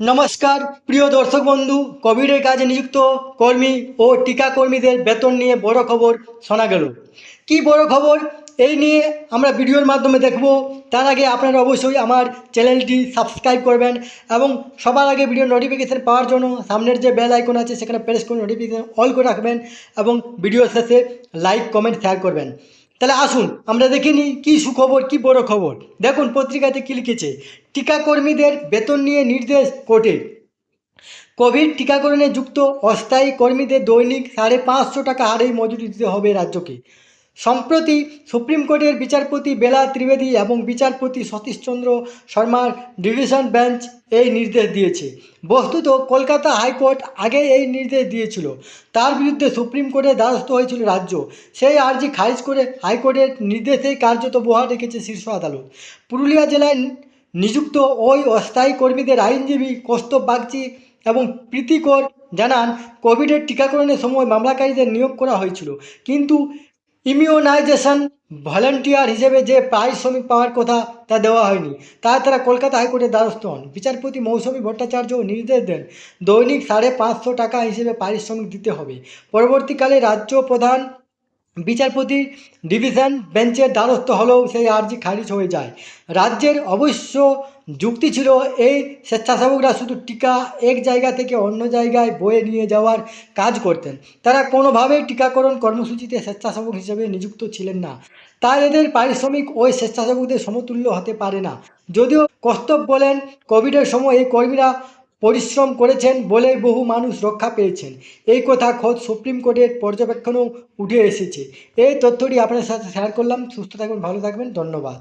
নমস্কার, প্রিয় দর্শক বন্ধু, কোভিডের কাজে নিযুক্ত কর্মী ও টিকা কর্মীদের বেতন নিয়ে বড় খবর শোনা গেল। কি বড় খবর? এই নিয়ে আমরা ভিডিওর মাধ্যমে দেখব। তার আগে আপনারা অবশ্যই আমার চ্যানেলটি সাবস্ক্রাইব করবেন এবং সবার আগে ভিডিও নোটিফিকেশান পাওয়ার জন্য সামনের যে বেল আইকন আছে, সেখানে প্রেস করে নোটিফিকেশান অল করে রাখবেন এবং ভিডিও শেষে লাইক কমেন্ট শেয়ার করবেন। তাহলে আসুন, আমরা দেখে নিই কী সুখবর, কী বড় খবর। দেখুন, পত্রিকাতে কী লিখেছে, টিকাকর্মীদের বেতন নিয়ে নির্দেশ কোর্টের কোভিড টিকাকরণে যুক্ত অস্থায়ী কর্মীদের দৈনিক সাড়ে পাঁচশো টাকা হারেই মজুরি দিতে হবে রাজ্যকে। সম্প্রতি সুপ্রিম কোর্টের বিচারপতি বেলা ত্রিবেদী এবং বিচারপতি সতীশচন্দ্র শর্মার ডিভিশন বেঞ্চ এই নির্দেশ দিয়েছে। বস্তুত কলকাতা হাইকোর্ট আগে এই নির্দেশ দিয়েছিল। তার বিরুদ্ধে সুপ্রিম কোর্টের দ্বারস্থ হয়েছিল রাজ্য। সেই আর্জি খারিজ করে হাইকোর্টের নির্দেশেই কার্যত বহাল রেখেছে শীর্ষ আদালত। পুরুলিয়া জেলায় নিযুক্ত ওই অস্থায়ী কর্মীদের আইনজীবী কৌস্তব বাগচি এবং প্রীতিকর জানান, কোভিডের টিকাকরণের সময় মামলাকারীদের নিয়োগ করা হয়েছিল। কিন্তু ইমিউনাইজেশন ভলেন্টিয়ার হিসেবে যে পারিশ্রমিক পাওয়ার কথা তা দেওয়া হয়নি, তাই তারা কলকাতা হাইকোর্টের দ্বারস্থ হন। বিচারপতি মৌসুমী ভট্টাচার্য নির্দেশ দেন, দৈনিক সাড়ে পাঁচশো টাকা হিসেবে পারিশ্রমিক দিতে হবে। পরবর্তীকালে রাজ্য প্রধান বিচারপতি ডিভিশন বেঞ্চের দ্বারস্থ হলেও সেই আর্জি খারিজ হয়ে যায়। রাজ্যের অবশ্য যুক্তি ছিল, এই স্বেচ্ছাসেবকরা শুধু টিকা এক জায়গা থেকে অন্য জায়গায় বয়ে নিয়ে যাওয়ার কাজ করতেন। তারা কোনোভাবেই টিকাকরণ কর্মসূচিতে স্বেচ্ছাসেবক হিসেবে নিযুক্ত ছিলেন না। তাই এদের পারিশ্রমিক ওই স্বেচ্ছাসেবকদের সমতুল্য হতে পারে না। যদিও কস্তব বলেন, কোভিডের সময় এই কর্মীরা পরিশ্রম করেছেন বলে বহু মানুষ রক্ষা পেয়েছেন। এই কথা খোদ সুপ্রিম কোর্টের পর্যবেক্ষণও উঠে এসেছে। এই তথ্যটি আপনার সাথে শেয়ার করলাম। সুস্থ থাকবেন ভালো থাকবেন। ধন্যবাদ।